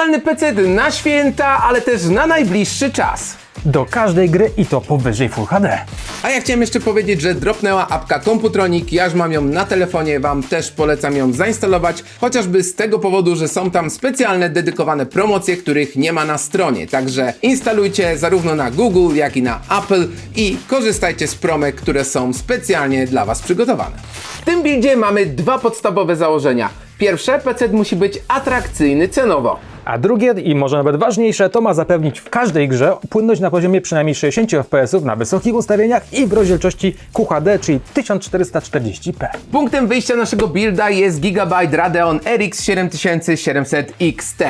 Optymalny PC na święta, ale też na najbliższy czas. Do każdej gry i to powyżej Full HD. A ja chciałem jeszcze powiedzieć, że dropnęła apka Computronic, ja już mam ją na telefonie, wam też polecam ją zainstalować, chociażby z tego powodu, że są tam specjalne dedykowane promocje, których nie ma na stronie. Także instalujcie zarówno na Google, jak i na Apple i korzystajcie z promek, które są specjalnie dla was przygotowane. W tym buildzie mamy dwa podstawowe założenia. Pierwsze, PC musi być atrakcyjny cenowo. A drugie i może nawet ważniejsze, to ma zapewnić w każdej grze płynność na poziomie przynajmniej 60 fps na wysokich ustawieniach i w rozdzielczości QHD, czyli 1440p. Punktem wyjścia naszego builda jest Gigabyte Radeon RX 7700 XT,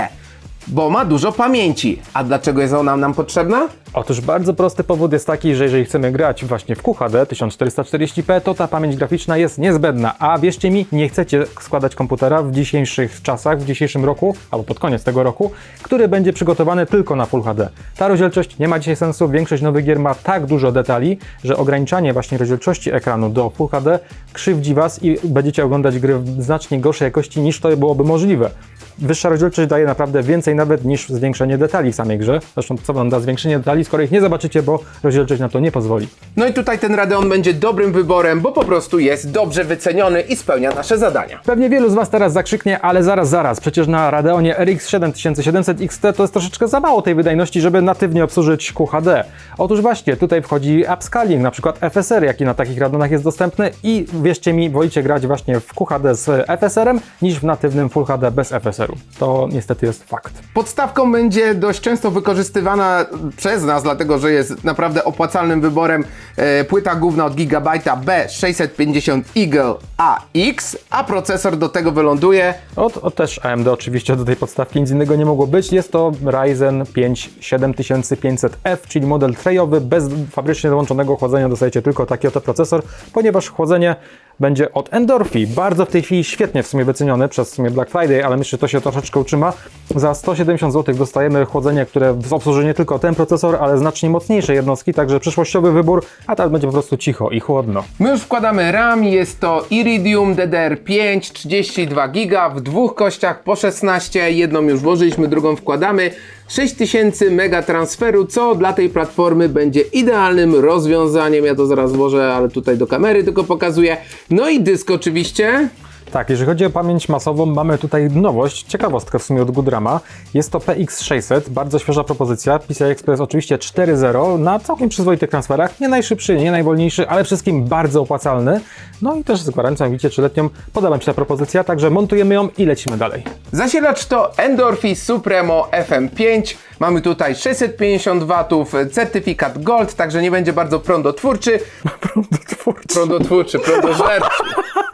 bo ma dużo pamięci. A dlaczego jest ona nam potrzebna? Otóż bardzo prosty powód jest taki, że jeżeli chcemy grać właśnie w QHD 1440p, to ta pamięć graficzna jest niezbędna. A wierzcie mi, nie chcecie składać komputera w dzisiejszych czasach, w dzisiejszym roku, albo pod koniec tego roku, który będzie przygotowany tylko na Full HD. Ta rozdzielczość nie ma dzisiaj sensu, większość nowych gier ma tak dużo detali, że ograniczanie właśnie rozdzielczości ekranu do Full HD krzywdzi Was i będziecie oglądać gry w znacznie gorszej jakości niż to byłoby możliwe. Wyższa rozdzielczość daje naprawdę więcej nawet niż zwiększenie detali w samej grze. Zresztą co wam da zwiększenie detali, skoro ich nie zobaczycie, bo rozdzielczość na to nie pozwoli. No i tutaj ten Radeon będzie dobrym wyborem, bo po prostu jest dobrze wyceniony i spełnia nasze zadania. Pewnie wielu z Was teraz zakrzyknie, ale zaraz, zaraz, przecież na Radeonie RX 7700 XT to jest troszeczkę za mało tej wydajności, żeby natywnie obsłużyć QHD. Otóż właśnie, tutaj wchodzi upscaling, na przykład FSR, jaki na takich Radeonach jest dostępny i wierzcie mi, wolicie grać właśnie w QHD z FSR-em niż w natywnym Full HD bez To niestety jest fakt. Podstawką będzie dość często wykorzystywana przez nas, dlatego że jest naprawdę opłacalnym wyborem e, płyta główna od Gigabyte'a B650 Eagle AX, a procesor do tego wyląduje Od, od też AMD oczywiście do tej podstawki nic innego nie mogło być. Jest to Ryzen 5 7500F, czyli model trayowy, bez fabrycznie dołączonego chłodzenia dostajecie tylko taki oto procesor, ponieważ chłodzenie będzie od Endorphi. Bardzo w tej chwili świetnie w sumie wyceniony przez w sumie Black Friday, ale myślę, że to się troszeczkę utrzyma. Za 170 zł dostajemy chłodzenie, które obsłuży nie tylko ten procesor, ale znacznie mocniejsze jednostki, także przyszłościowy wybór, a teraz będzie po prostu cicho i chłodno. My już wkładamy RAM, jest to Iridium DDR5, 32 GB w dwóch kościach po 16, jedną już włożyliśmy, drugą wkładamy. 6000 mega transferu, co dla tej platformy będzie idealnym rozwiązaniem. Ja to zaraz włożę, ale tutaj do kamery tylko pokazuję. No i dysk oczywiście. Tak, jeżeli chodzi o pamięć masową, mamy tutaj nowość, ciekawostkę w sumie od Goodrama. Jest to PX600, bardzo świeża propozycja. PCI Express oczywiście 4.0 na całkiem przyzwoitych transferach. Nie najszybszy, nie najwolniejszy, ale wszystkim bardzo opłacalny. No i też z gwarancją, widzicie, trzyletnią. Podoba mi się ta propozycja, także montujemy ją i lecimy dalej. Zasilacz to Endorphi Supremo FM5. Mamy tutaj 650 W, certyfikat Gold, także nie będzie bardzo prądotwórczy. Prądotwórczy. Prądotwórczy, prądożerczy.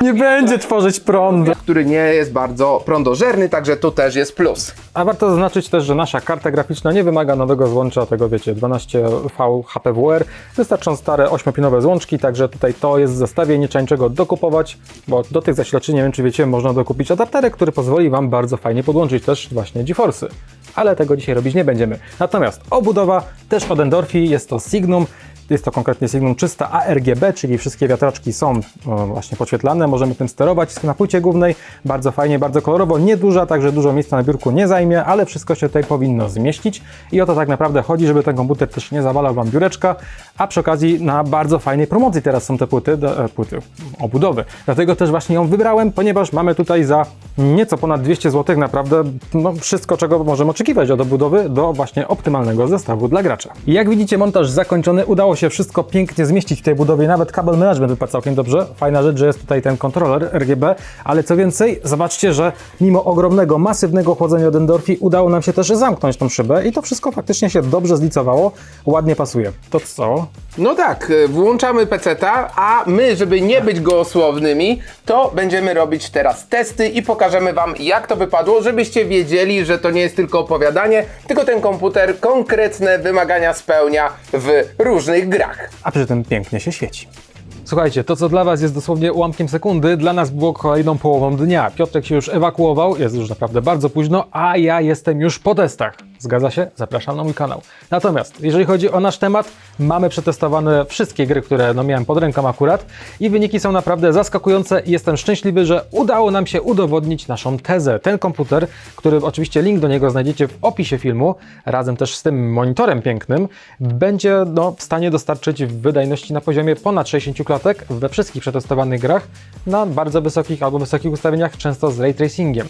Nie będzie tworzyć prądu. który nie jest bardzo prądożerny, także tu też jest plus. A warto zaznaczyć też, że nasza karta graficzna nie wymaga nowego złącza, tego wiecie, 12V HPWR. Wystarczą stare 8-pinowe złączki, także tutaj to jest w zestawie, nie trzeba niczego dokupować, bo do tych zasilaczy, nie wiem czy wiecie, można dokupić adapterek, który pozwoli Wam bardzo fajnie podłączyć też właśnie GeForce'y. Ale tego dzisiaj robić nie będziemy. Natomiast obudowa też od Endorphi, jest to Signum. Jest to konkretnie Signum 300 ARGB, czyli wszystkie wiatraczki są o, właśnie podświetlane, możemy tym sterować na płycie głównej. Bardzo fajnie, bardzo kolorowo, nieduża, także dużo miejsca na biurku nie zajmie, ale wszystko się tutaj powinno zmieścić. I o to tak naprawdę chodzi, żeby ten komputer też nie zawalał Wam biureczka, a przy okazji na bardzo fajnej promocji teraz są te płyty, e, płyty obudowy. Dlatego też właśnie ją wybrałem, ponieważ mamy tutaj za nieco ponad 200 zł naprawdę no, wszystko, czego możemy oczekiwać od obudowy do właśnie optymalnego zestawu dla gracza. Jak widzicie, montaż zakończony. Udało się wszystko pięknie zmieścić w tej budowie. Nawet kabel management wypadł całkiem dobrze. Fajna rzecz, że jest tutaj ten kontroler RGB, ale co więcej, zobaczcie, że mimo ogromnego, masywnego chłodzenia od Endorphi udało nam się też zamknąć tą szybę i to wszystko faktycznie się dobrze zlicowało, ładnie pasuje. To co? No tak, y, włączamy peceta, a my, żeby nie być gołosłownymi, to będziemy robić teraz testy i pokażemy Wam, jak to wypadło, żebyście wiedzieli, że to nie jest tylko opowiadanie, tylko ten komputer konkretne wymagania spełnia w różnych grach. A przy tym pięknie się świeci. Słuchajcie, to co dla Was jest dosłownie ułamkiem sekundy, dla nas było kolejną połową dnia. Piotrek się już ewakuował, jest już naprawdę bardzo późno, a ja jestem już po testach. Zgadza się? Zapraszam na mój kanał. Natomiast, jeżeli chodzi o nasz temat, mamy przetestowane wszystkie gry, które no, miałem pod ręką akurat i wyniki są naprawdę zaskakujące i jestem szczęśliwy, że udało nam się udowodnić naszą tezę. Ten komputer, który oczywiście link do niego znajdziecie w opisie filmu, razem też z tym monitorem pięknym, będzie no, w stanie dostarczyć wydajności na poziomie ponad 60 klatek we wszystkich przetestowanych grach na bardzo wysokich albo wysokich ustawieniach, często z ray tracingiem.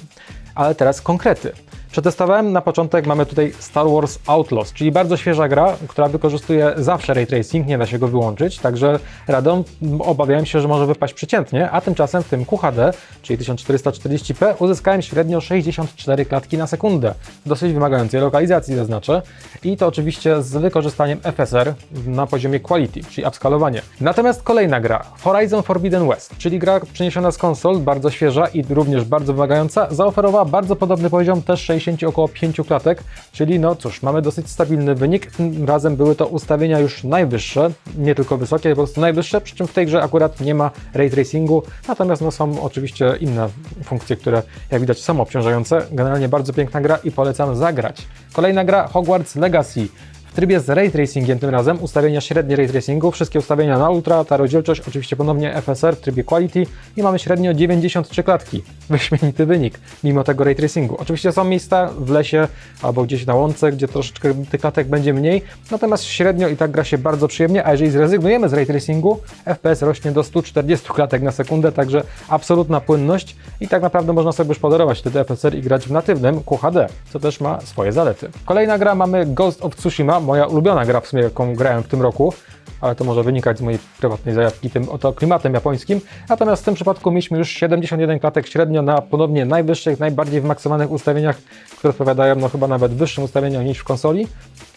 Ale teraz konkrety. Przetestowałem na początek, mamy tutaj Star Wars Outlaws, czyli bardzo świeża gra, która wykorzystuje zawsze ray tracing, nie da się go wyłączyć, także radą obawiałem się, że może wypaść przeciętnie, a tymczasem w tym QHD, czyli 1440p, uzyskałem średnio 64 klatki na sekundę, dosyć wymagającej lokalizacji zaznaczę i to oczywiście z wykorzystaniem FSR na poziomie quality, czyli upskalowanie. Natomiast kolejna gra, Horizon Forbidden West, czyli gra przeniesiona z konsol, bardzo świeża i również bardzo wymagająca, zaoferowała bardzo podobny poziom, też 60 około 5 klatek, czyli no cóż, mamy dosyć stabilny wynik. Tym razem były to ustawienia już najwyższe, nie tylko wysokie, po prostu najwyższe, przy czym w tej grze akurat nie ma ray tracingu, natomiast no są oczywiście inne funkcje, które jak widać są obciążające. Generalnie bardzo piękna gra i polecam zagrać. Kolejna gra Hogwarts Legacy. Trybie z ray tracingiem tym razem, ustawienia średnie ray tracingu, wszystkie ustawienia na ultra, ta rozdzielczość, oczywiście ponownie FSR w trybie quality i mamy średnio 93 klatki. Wyśmienity wynik, mimo tego ray tracingu. Oczywiście są miejsca w lesie albo gdzieś na łące, gdzie troszeczkę tych klatek będzie mniej, natomiast średnio i tak gra się bardzo przyjemnie, a jeżeli zrezygnujemy z ray tracingu, FPS rośnie do 140 klatek na sekundę, także absolutna płynność i tak naprawdę można sobie już podarować wtedy FSR i grać w natywnym QHD, co też ma swoje zalety. Kolejna gra mamy Ghost of Tsushima, moja ulubiona gra w sumie, jaką grałem w tym roku, ale to może wynikać z mojej prywatnej zajawki tym oto klimatem japońskim. Natomiast w tym przypadku mieliśmy już 71 klatek średnio na ponownie najwyższych, najbardziej wymaksowanych ustawieniach, które odpowiadają no chyba nawet wyższym ustawieniom niż w konsoli.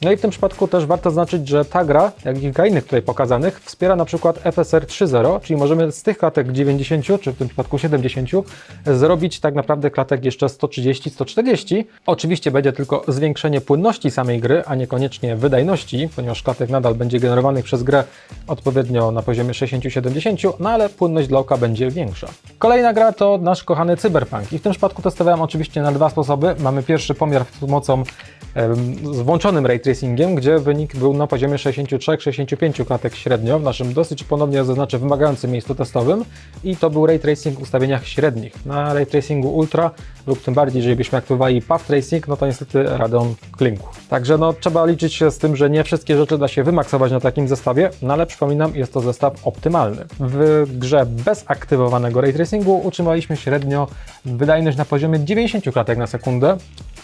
No i w tym przypadku też warto zaznaczyć, że ta gra, jak kilka innych tutaj pokazanych, wspiera na przykład FSR 3.0, czyli możemy z tych klatek 90, czy w tym przypadku 70, zrobić tak naprawdę klatek jeszcze 130-140. Oczywiście będzie tylko zwiększenie płynności samej gry, a niekoniecznie wydajności, ponieważ klatek nadal będzie generowanych przez grę odpowiednio na poziomie 60-70, no ale płynność dla oka będzie większa. Kolejna gra to nasz kochany Cyberpunk i w tym przypadku testowałem oczywiście na dwa sposoby. Mamy pierwszy pomiar z pomocą em, z włączonym ray tracingiem, gdzie wynik był na poziomie 63-65 klatek średnio, w naszym dosyć ponownie zaznaczę wymagającym miejscu testowym i to był ray tracing w ustawieniach średnich. Na ray tracingu ultra lub tym bardziej, jeżeli byśmy aktywowali path tracing, no to niestety Radeon klinku. Także no trzeba liczyć się z tym, że nie wszystkie rzeczy da się wymaksować na takim zestawie, no ale przypominam, jest to zestaw optymalny. W grze bez aktywowanego ray tracingu utrzymaliśmy średnio wydajność na poziomie 90 klatek na sekundę.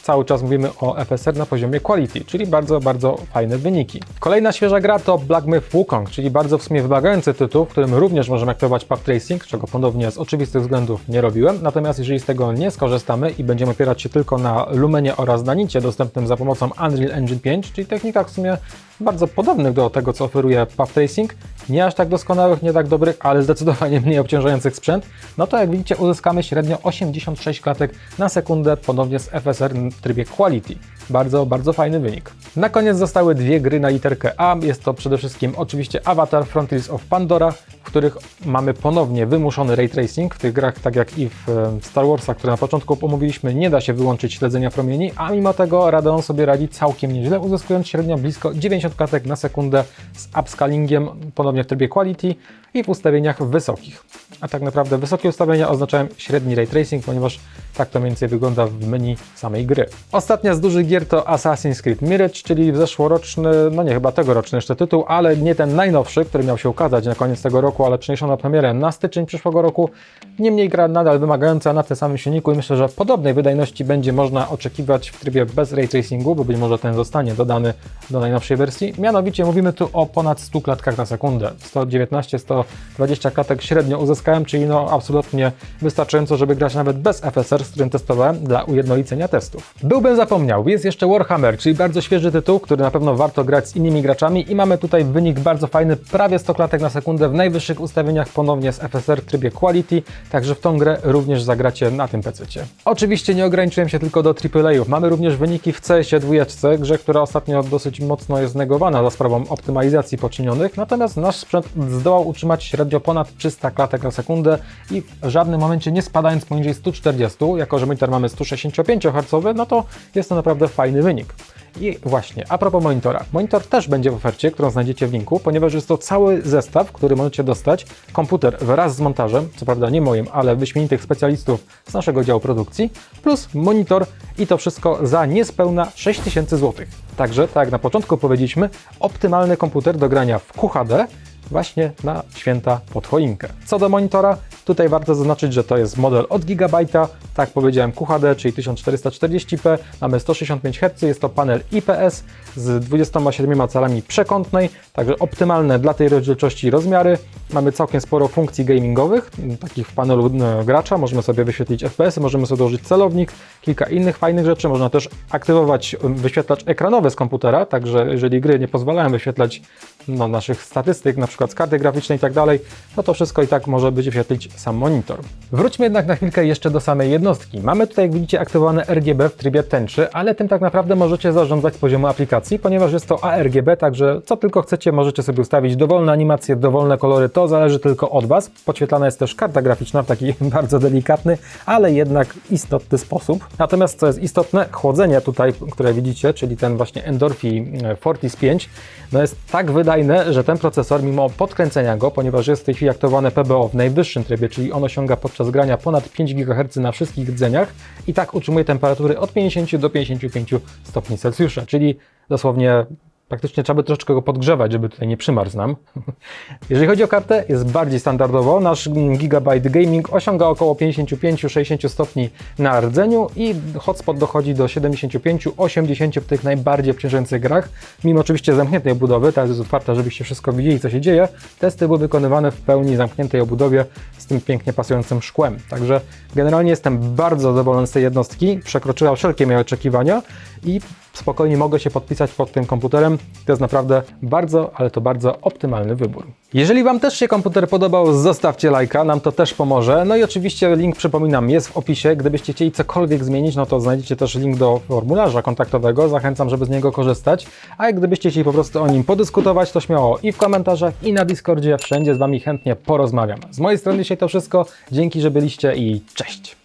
Cały czas mówimy o FSR na poziomie quality, czyli bardzo, bardzo fajne wyniki. Kolejna świeża gra to Black Myth Wukong, czyli bardzo w sumie wymagający tytuł, w którym również możemy aktywować path tracing, czego ponownie z oczywistych względów nie robiłem. Natomiast jeżeli z tego nie skorzystamy i będziemy opierać się tylko na Lumenie oraz Nanicie dostępnym za pomocą Unreal Engine 5, czyli technikach w sumie bardzo podobnych do tego, co oferuje Path Tracing, nie aż tak doskonałych, nie tak dobrych, ale zdecydowanie mniej obciążających sprzęt, no to jak widzicie uzyskamy średnio 86 klatek na sekundę ponownie z FSR w trybie Quality. Bardzo, bardzo fajny wynik. Na koniec zostały dwie gry na literkę A. Jest to przede wszystkim oczywiście Avatar Frontiers of Pandora, w których mamy ponownie wymuszony ray tracing. W tych grach, tak jak i w e, Star Warsach, które na początku omówiliśmy, nie da się wyłączyć śledzenia promieni, a mimo tego Radeon sobie radzi całkiem nieźle, uzyskując średnio blisko 90 klatek na sekundę z upscalingiem ponownie w trybie quality i w ustawieniach wysokich. A tak naprawdę wysokie ustawienia oznaczają średni ray tracing, ponieważ tak to mniej więcej wygląda w menu samej gry. Ostatnia z dużych gier to Assassin's Creed Mirage, czyli zeszłoroczny, no nie chyba tegoroczny jeszcze tytuł, ale nie ten najnowszy, który miał się ukazać na koniec tego roku, ale przeniesiono premierę na styczeń przyszłego roku. Niemniej gra nadal wymagająca na tym samym silniku i myślę, że podobnej wydajności będzie można oczekiwać w trybie bez ray tracingu, bo być może ten zostanie dodany do najnowszej wersji. Mianowicie mówimy tu o ponad 100 klatkach na sekundę. 119-120 klatek średnio uzyskałem, czyli no absolutnie wystarczająco, żeby grać nawet bez FSR, z którym testowałem dla ujednolicenia testów. Byłbym zapomniał, jest jeszcze Warhammer, czyli bardzo świeży tytuł, który na pewno warto grać z innymi graczami i mamy tutaj wynik bardzo fajny, prawie 100 klatek na sekundę w najwyższych ustawieniach ponownie z FSR w trybie Quality, także w tą grę również zagracie na tym PC. Oczywiście nie ograniczyłem się tylko do AAA-ów, mamy również wyniki w CS-ie dwójeczce, grze, która ostatnio dosyć mocno jest negowana za sprawą optymalizacji poczynionych, natomiast nasz sprzęt zdołał utrzymać utrzymać średnio ponad 300 klatek na sekundę i w żadnym momencie nie spadając poniżej 140, jako że monitor mamy 165 Hz, no to jest to naprawdę fajny wynik. I właśnie, a propos monitora. Monitor też będzie w ofercie, którą znajdziecie w linku, ponieważ jest to cały zestaw, który możecie dostać. Komputer wraz z montażem, co prawda nie moim, ale wyśmienitych specjalistów z naszego działu produkcji, plus monitor i to wszystko za niespełna 6000 zł. Także, tak jak na początku powiedzieliśmy, optymalny komputer do grania w QHD właśnie na święta pod choinkę. Co do monitora, tutaj warto zaznaczyć, że to jest model od Gigabajta, tak powiedziałem QHD, czyli 1440p, mamy 165 Hz, jest to panel IPS z 27 calami przekątnej, także optymalne dla tej rozdzielczości rozmiary. Mamy całkiem sporo funkcji gamingowych, takich w panelu e, gracza, możemy sobie wyświetlić FPS, możemy sobie dołożyć celownik, kilka innych fajnych rzeczy, można też aktywować e, wyświetlacz ekranowy z komputera, także jeżeli gry nie pozwalają wyświetlać no, naszych statystyk, na przykład z karty graficznej i tak dalej, no to wszystko i tak może być wyświetlić sam monitor. Wróćmy jednak na chwilkę jeszcze do samej jednostki. Mamy tutaj, jak widzicie, aktywowane RGB w trybie tęczy, ale tym tak naprawdę możecie zarządzać z poziomu aplikacji, ponieważ jest to ARGB, także co tylko chcecie, możecie sobie ustawić dowolne animacje, dowolne kolory, to zależy tylko od Was. Podświetlana jest też karta graficzna w taki bardzo delikatny, ale jednak istotny sposób. Natomiast co jest istotne, chłodzenie tutaj, które widzicie, czyli ten właśnie Endorphi e, Fortis 5, no jest tak wydajne, że ten procesor, mimo podkręcenia go, ponieważ jest w tej chwili aktywowane PBO w najwyższym trybie, czyli on osiąga podczas grania ponad 5 GHz na wszystkich rdzeniach i tak utrzymuje temperatury od 50 do 55 stopni Celsjusza, czyli dosłownie praktycznie trzeba by troszeczkę go podgrzewać, żeby tutaj nie przymarzł nam. Jeżeli chodzi o kartę, jest bardziej standardowo. Nasz Gigabyte Gaming osiąga około 55-60 stopni na rdzeniu i hotspot dochodzi do 75-80 w tych najbardziej obciążających grach. Mimo oczywiście zamkniętej obudowy, ta jest otwarta, żebyście wszystko widzieli, co się dzieje. Testy były wykonywane w pełni zamkniętej obudowie z tym pięknie pasującym szkłem. Także generalnie jestem bardzo zadowolony z tej jednostki. Przekroczyła wszelkie moje oczekiwania i spokojnie mogę się podpisać pod tym komputerem. To jest naprawdę bardzo, ale to bardzo optymalny wybór. Jeżeli Wam też się komputer podobał, zostawcie lajka, nam to też pomoże. No i oczywiście link, przypominam, jest w opisie. Gdybyście chcieli cokolwiek zmienić, no to znajdziecie też link do formularza kontaktowego. Zachęcam, żeby z niego korzystać. A jak gdybyście chcieli po prostu o nim podyskutować, to śmiało i w komentarzach, i na Discordzie. Wszędzie z Wami chętnie porozmawiam. Z mojej strony dzisiaj to wszystko. Dzięki, że byliście i cześć!